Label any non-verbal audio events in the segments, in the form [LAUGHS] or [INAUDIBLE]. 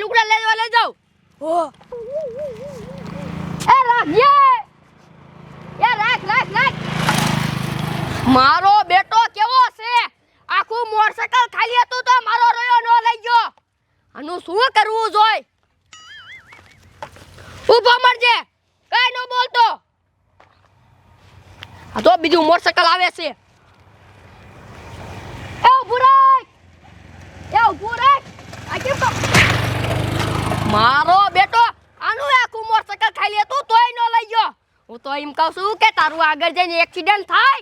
લુગડા લેવા લઈ જાવ ઓ. એ રાખજે એ રાખ રાખ રાખ. મારો બેટો કેવો છે? આખું મોટરસાયકલ ખાલી હતું તો મારો રોયો નો લઈ ગયો. આનું શું કરવું જોઈ? ઊભો મરજે કઈ નો બોલતો. આ તો બીજું મોટરસાયકલ આવે છે એ ઊભું રાખ એ ઊભું રાખ આ કેમ તો મારો બેટો, આનું આખું મોટરસાયકલ લે, તું તોય ન લઈ ગયો. હું તો એમ કહું છું કે તારું આગળ જઈને એક્સિડન્ટ થાય.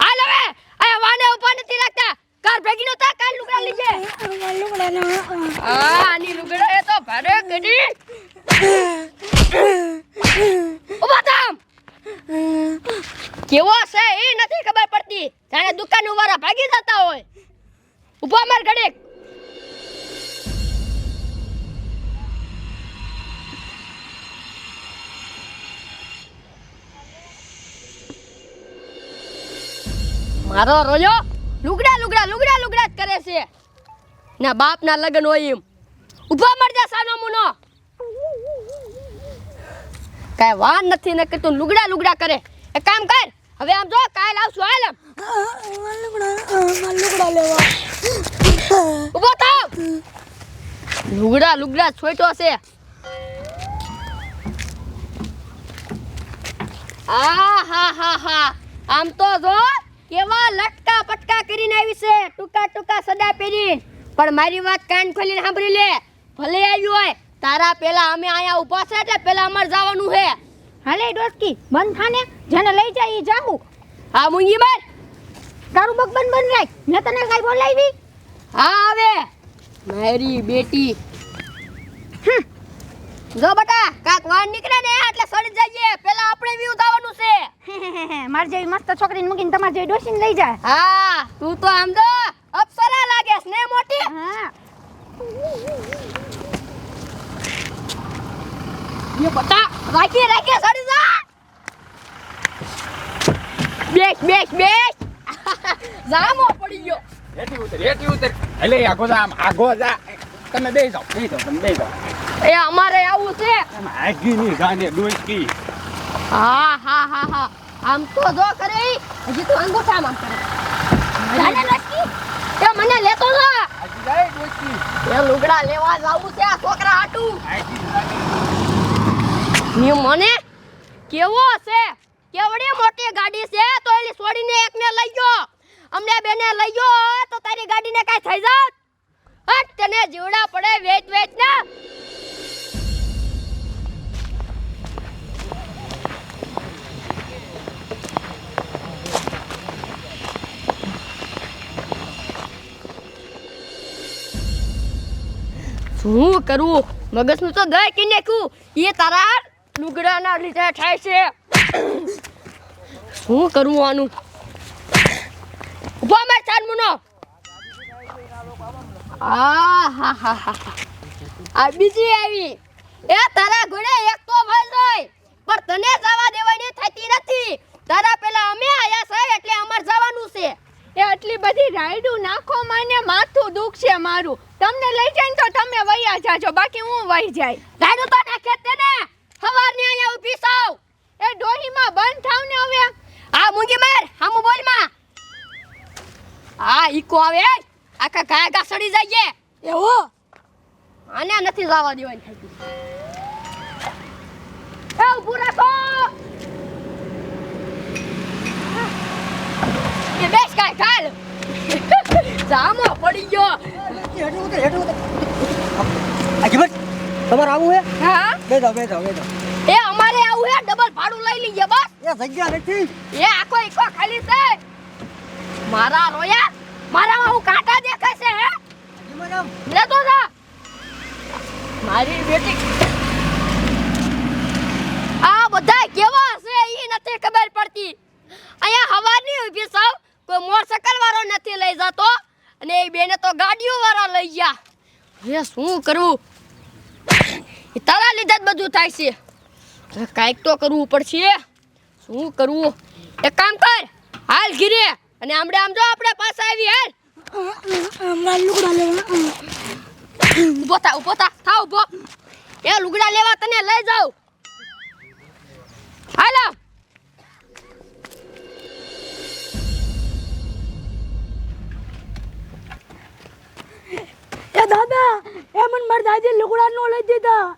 હાલ હવે આ વાને ઉપર નથી રાખતા. કાર ભેગી નો તા કાલ લુગડા લીજે લુગડા લુગડાના આ આની લુગડા એ તો ભારે ગડી. ઊભા થામ કેવો છે એ નથી ખબર પડતી. જાણે દુકાન વાળા ભાગી જતા હોય. ઊભા માર ઘડીક. મારો રોજો લુગડા લુગડા લુગડા લુગડા જ કરે છે. ના બાપ ના લગ્ન હોય એમ. ઊભા મરજા સાનો મુનો. કાંઈ વાન નથી ને તું લુગડા લુગડા કરે. એ કામ કર, હવે આમ જો, કાલ આવશું, હાલ આમ. લુગડા લેવા ઊભો થાવ. લુગડા લુગડા છોટો છે. આ, હા હા હા. આમ તો જો કેવા લટકા પટકા કરીને આવી છે? ટૂંકા ટૂંકા સદા પહેરી. પણ મારી વાત કાન ખોલીને સાંભળી લે. ભલે આવ્યું હોય તારા પેલા અમે અહીંયા ઊભા છે એટલે પેલા અમારે જવાનું છે. હાલે ડોસકી બંધ થાને જેને લઈ જાય એ જાવું હા મુંગી માર. તારું બક બંધ બંધ રાખ. મેં તને કઈ બોલાવી? હા આવે. મારી બેટી. જો બટા કાક વાર નીકળે ને એટલે સડી જઈએ. પેલા આપણે વ્યૂ થવાનું છે. [LAUGHS] માર જેવી મસ્ત છોકરીને મૂકીને તમારે જેવી ડોસીને લઈ જાય હા તું તો આમ તો અપ્સરા લાગેસ ને મોટી હા ये बता રાખી રાખી સડી જા બેસ બેસ બેસ [LAUGHS] જામો પડી ગયો હેઠી ઉતર હેઠી ઉતર એટલે આગો જા આમ આગો જા તમે બે જાઓ બે જાઓ તમે બે જાઓ એ અમારે આવું છે એમ આગી ની ગાને ડોસકી હા હા હા હા આમ તો જો કરે. હજી તો અંગૂઠામાં કરે જાને નક્કી તે મને લેતો જા. હજી જાય ડોસકી એ લુગડા લેવા જાવું છે આ છોકરા હાટું. ની મને? કેવો છે? કેવડી મોટી ગાડી છે? તો એલી છોડીને એકને લઈ ગયો. અમને બેને લઈ ગયો તો તારી ગાડીને કાઈ થઈ જાત. હટ, તને જીવડા પડે વેચ વેચ ના શું કરું? મગજનું તો ગઈ કે નાખ્યું એ તારા લુગડાના લીધે થાય છે. શું કરવું આનું? ઊભો મેં મુનો. આ હા હા હા. આ બીજી આવી. એ તારા ઘોડે એક તો ભાઈ જોઈ પણ તને જવા દેવાની થતી નથી. તારા પેલા અમે આયા છે એટલે અમાર જવાનું છે. એ આટલી બધી રાયડું નાખો મને માથું દુખશે મારું. તમને લઈ જાય તો તમે વયા જાજો બાકી હું વહી જાય. ગાડું તો નાખે તે ને સવારની અહીંયા ઊભી સાવ એ ડોહીમાં બંધ થાવ ને હવે. આ મૂંગી માર હામુ બોલમાં. આ ઈકો આવે. આખા ગાય ગા સડી જાય એવો? આને નથી જવા દેવાની થતી. એ ઊભું એ બેસ કાય કાલ જામો પડી ગયો. હેઠું ઉતર હેઠું ઉતર આગી તમારે આવું હે? હા? બે જાવ બે જાવ બે જાવ એ અમારે આવું હે ડબલ ભાડું લઈ લઈએ બસ. એ જગ્યા નથી. એ આખો એકો ખાલી છે. મારા રોયા મારામાં હું કાંટા દેખાય છે હે મેડમ લેતો જા. મારી બેટી. આ બધા કેવા છે એ નથી ખબર પડતી. અહીંયા હવાની ઊભી સાવ. કોઈ મોટરસાયકલ વાળો નથી લઈ જતો અને એ બેને તો ગાડીઓ વાળા લઈ ગયા. હવે શું કરવું? એ તારા લીધે જ બધું થાય છે. કાંઈક તો કરવું પડશે. શું કરવું? એક કામ કર હાલ ઘીરે અને આમડે આમ જો આપણે પાસે આવી હાલ. ઊભો થા ઊભો થા. થા ઊભો. એ લુગડા લેવા તને લઈ જાઉં. દાદા એ મને મારા દાદી લુગડા નો લઈ દીધા.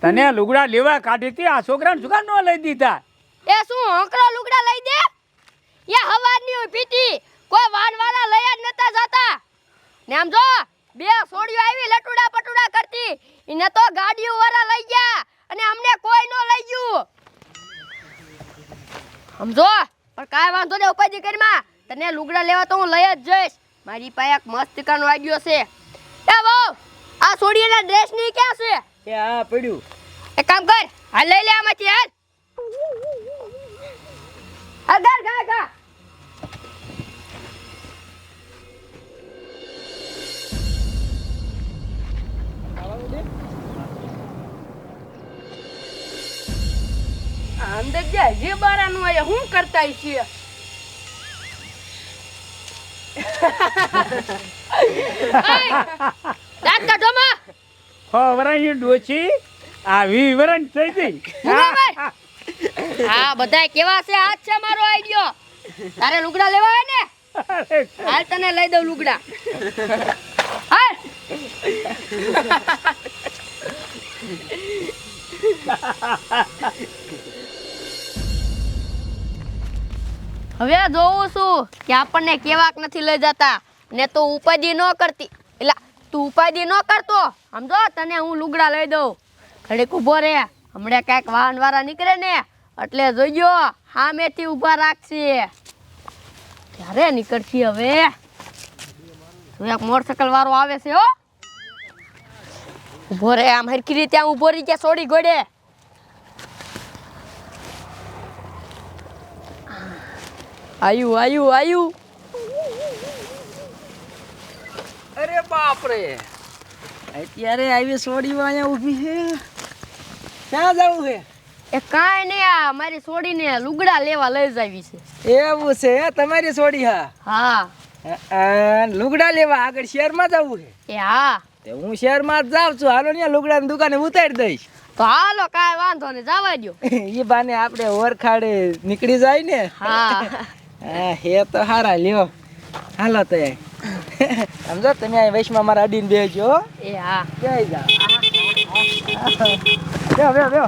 તને લુગડા લેવા કાઢી હતી આ છોકરાને કામ ન લઈ દીધા. એ શું હોંકરો લુગડા લઈ દે? એ હવારની પીટી કોઈ વાનવાળા લઈ જ નતા જતા. ને આમ જો બે સોડીઓ આવી લટુડા પટુડા કરતી એને તો ગાડીઓ વાળા લઈ ગયા અને અમને કોઈ નો લઈ ગયું. સમજો પણ કાંઈ વાંધો નહીં ઉપાધિ કરીમાં તને લુગડા લેવા તો હું લઈ જ જઈશ. મારી પાસે એક મસ્ત કાનો આઈડિયો છે. એ વહુ આ સોડીના ડ્રેસની ક્યાં છે? એ આ પડ્યું. એક કામ કર આ લઈ લે આમાંથી હાલ. અગર ગા ગા અંદર જે હજી બારાનું આયા હું કરતા છીએ [LAUGHS] દાંત કાઢો માં. હો વરાની ડોચી. આવી વરણ થઈ ગઈ. હા બધાય કેવા છે? આજ છે મારો આઈડિયો. તારે લુગડા લેવા હોય ને? હાલ તને લઈ દઉં લુગડા. હાલ. હવે જોઉં છું કે આપણને કેવાક નથી લઈ જતા. ને તો ઉપાધિ ન કરતી. એટલે તું ઉપાધિ ન કરતો. સમજો? તને હું લુગડા લઈ દઉં. ઘડીક ઊભો રે હમણાં કાંઈક વાહન વાળા નીકળે ને, એટલે જોઈજો સામેથી ઊભા રાખશે ક્યારે નીકળશી હવે? એક મોટરસાયકલ વાળો આવે છે, હો. ઊભો રે આમ હરખી રીતે ઊભો રહી ગયા સોડી ગોડે આયુ આયુ આયુ. અરે બાપ રે અત્યારે આવી સોડી અહીંયા ઊભી છે. ક્યાં જવું છે? એ કાંઈ નહીં આ મારી સોડીને લુગડા લેવા લઈ જાવી છે. એવું છે હે, તમારી સોડી હા? હા. લુગડા લેવા આગળ શહેરમાં જવું છે? એ હા. તે હું શહેરમાં જ જાઉં છું. હાલો ને લુગડાની દુકાને ઉતારી દઈશ. તો હાલો કાંઈ વાંધો નહીં જવા દો એ [LAUGHS] બાને આપણે ઓરખાડે નીકળી જાય ને. હા. [LAUGHS] હા હે તો હારા લ્યો. હાલો તો એ. સમજો તમે અહીં વૈશમાં મારા અડીને બેસજો. એ હા. જય જા બે બે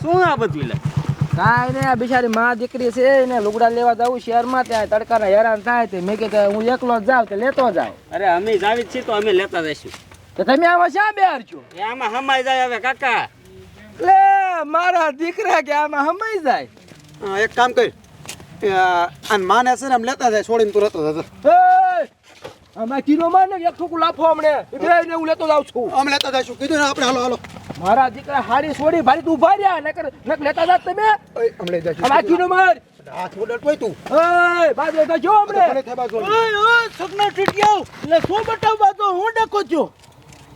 શું આ બધું લે? કાંઈ નહીં આ બિચારી માં દીકરી છે એને લુગડા લેવા જવું શહેરમાં ત્યાં તડકાને હેરાન થાય તે. મેં કે હું એકલો જ જાઉં કે લેતો જાઉં. અરે અમે જ આવી છીએ તો અમે લેતા જઈશું. તો તમે આમાં શા બેર છો? એ આમાં હમાઈ જાય હવે કાકા. લે મારા દીકરા કે આમાં હમાઈ જાય. એક કામ કર. અને માને છે ને આમ લેતા જાય છોડીને તું રહેતો જતો એ આમાં કિલો માં ને એક ઠોકું લાફો અમને. એટલે એને હું લેતો જાઉં છું. આમ લેતા જઈશું. કીધું ને આપણે હાલો હાલો. મારા દીકરા હાડી છોડી ભારી તું ઊભા રહ્યા નકર નક લેતા જાત તમે. અમે લઈ જઈશું. આ કિલો માર હાથ ઓડર હોય તું. ઓય બાદ લેતા જો તો હું ડકો જો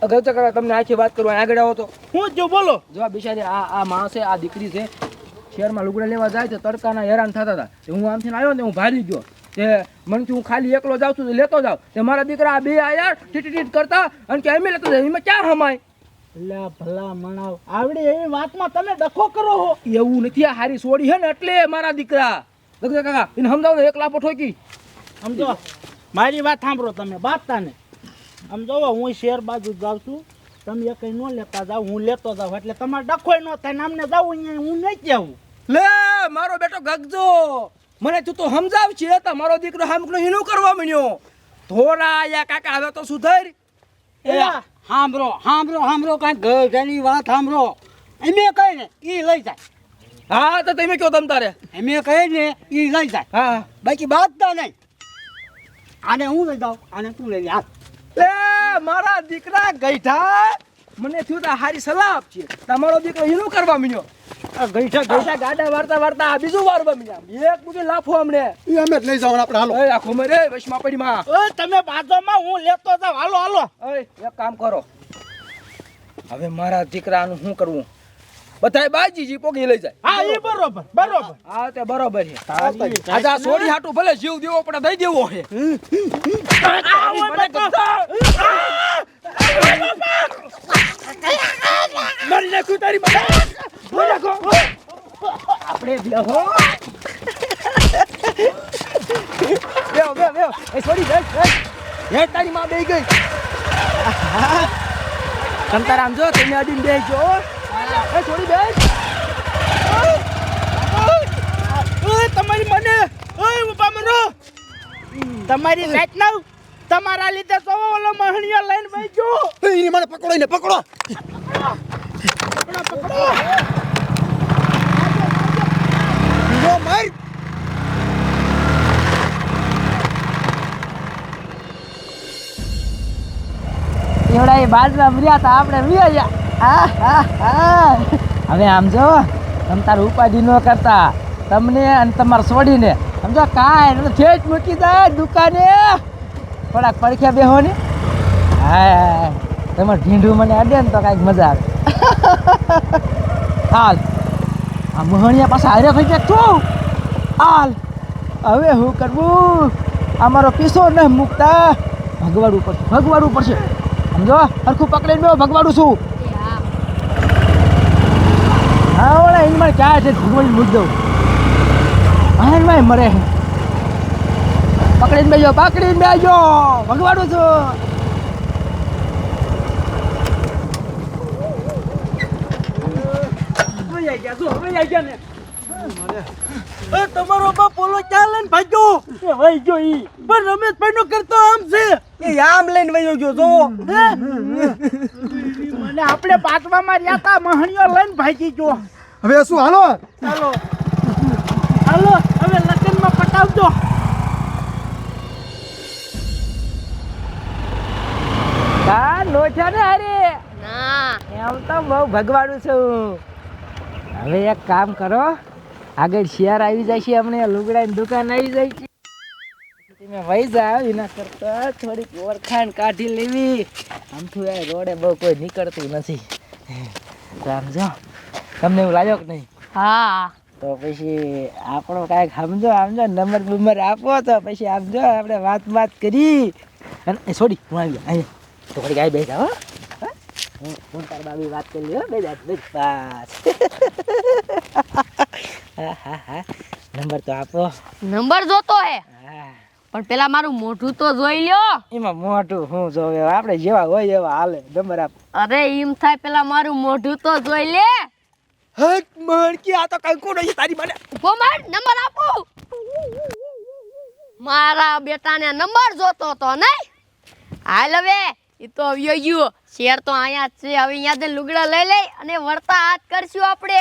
અગર ચકરા તમને આખી વાત કરવા આગળ આવો તો. હું જો બોલો. જો બિચારી આ આ માણસે આ દીકરી છે શહેરમાં લુગડા લેવા જાય છે તડકાના હેરાન થતા હતા. તે હું આમથી આવ્યો ને હું ભારી ગયો. તે મને હું ખાલી એકલો જાઉં છું તો લેતો જાઉં. તે મારા દીકરા આ બે આયા ટીટ ટીટ કરતા અને કે એમ લેતો જાય એમાં ક્યાં હમાય? લે ભલા મણાવ. આવડી એવી વાતમાં તમે ડખો કરો હો. એવું નથી આ હારી સોડી હે ને એટલે મારા દીકરા. દગદા કાકા એને સમજાવો ને એક લાપો ઠોકી સમજો. મારી વાત સાંભળો તમે બાતતા ને સમજો હું શેર બાજુ જ જાઉં છું. તમે એક ન લેતા જાવ હું લેતો જાઉં. એટલે તમારે ડખો ન થાય ને અમને જાવું હું નહીં જાઉં. લે મારો બેટો ગગજો. મને તું તો સમજાવ છે તો મારો દીકરો હામકનો એનું કરવા મળ્યો થોડા યા કાકા હવે તો સુધર. એ હામરો હામરો સાંભળો કાંઈ ઘરની વાત સાંભળો એમે કહે ને એ લઈ જાય. હા તો તમે કયો તમ તારે? એમે કહે ને એ લઈ જાય. હા. બાકી બાદ તો નહીં. આને હું લઈ જાઉં? આને તું લઈ જા એ મારા દીકરા ગઈઠા મને થયું તો હારી સલાહ આપશે તમારો દીકરો એનું કરવા મળ્યો આ ગઈઠા ગઈઠા ગાડા વારતા વારતા આ બીજું વારવા મળ્યા એક બીજું લાફો અમને એ અમે જ લઈ જવાનું આપણે હાલો એ આખો મરે વશમાં પડી માં ઓય તમે બાજુમાં હું લેતો જાઉં હાલો હાલો ઓય એક કામ કરો હવે મારા દીકરાનું શું કરવું બધાય બાજીજી પોગી લઈ જાય હા એ બરોબર બરોબર હા તે બરોબર છે આજા સોડી હાટું ભલે જીવ દેવો પણ દઈ દેવો છે મારી નાખું તારી મારી આપણે બેહો બેહો બેહો બેહો એ સોડી બેસ બેસ હે તારી માં બેહી ગઈ. કંતારામ જો તમે અડીને બેસજો એ છોડી બેસ તમારી મને. ઓય ઊભા મરો. તમારી લાઈટ ના તમારા લીધે તો ઓલો મહણિયો લઈને બેઠો એની મને પકડો એને પકડો. બીજો માર. એવડા એ બાજરા મર્યા તા આપણે વ્યા હવે આમ જો તમ તાર ઉપાધિ ન કરતા. તમને અને તમારે છોડીને. સમજો કાંઈ ઠેઠ મૂકી જાય દુકાને. થોડાક પડખ્યા બેહો ને હા તમારે ઢીંઢું મને અડે ને તો કાંઈક મજા આવે. હાલ. આ મોહણિયા પાસે હારે થઈ જાય તું હાલ. હવે શું કરવું? અમારો પીસો ન મૂકતા. ભગવાડું પડશે ભગવાડું પડશે સમજો? હરખું પકડીને બેહો, ભગવાડું છું. હા ઓળા એની મારે ક્યાં છે? ભગવાન મૂક દઉં. હા મરે છે. પકડીને બેજો પકડીને બેજો. ભગવાડું છું. તમારો બાપ ઓલો ક્યાં લઈને ભાગ્યો? એ વઈ ગયો ઈ. પણ રમેશભાઈ નો કરતો આમ છે. એ આમ લઈને વયો ગયો જો. મને આપણે પાટવામાં રહ્યા તા મહણિયો લઈને ભાગી ગયો. હવે શું હાલો? ચાલો. હાલો હવે લગ્નમાં પટાવજો. કા ને અરે ના. એમ તો બહુ ભગવાડું છું. હવે એક કામ કરો આગળ શિયાર આવી જાય છે અમને લુગડાની દુકાન આવી જાય છે. તમે વહી જાવ એના કરતા થોડીક ઓળખાણ કાઢી લેવી. આમ તો આ રોડે બહુ કોઈ નીકળતું નથી. સમજો તમને એવું લાગ્યો કે નહીં? હા. તો પછી આપણો કાંઈક સમજો સમજો નંબર બંબર આપો તો પછી સમજો આપણે વાત વાત કરી. અને સોરી હું આવી ગયો અહીંયા તો ઘડી ગાય બે હો. હું. તાર બાબી વાત કરી લ્યો બે દાદ બે હા હા હા. નંબર તો આપો. નંબર જોતો હે. હા. પણ પેલા મારું મોઢું તો જોઈ લ્યો. એમાં મોટું હું જોવે? આપણે જેવા હોય એવા હાલે. નંબર આપ. અરે એમ થાય પેલા મારું મોઢું તો જોઈ લે. હક મણકી આ તો કંકુ નહીં તારી મને? ઊભો માર નંબર આપો. મારા બેટાને નંબર જોતો તો નહીં. હાલ હવે. એ તો આવ્યો ગયો શેર તો અહીંયા જ છે. હવે અહીંયા લુગડા લઈ લઈ અને વળતા હાથ કરશું આપણે.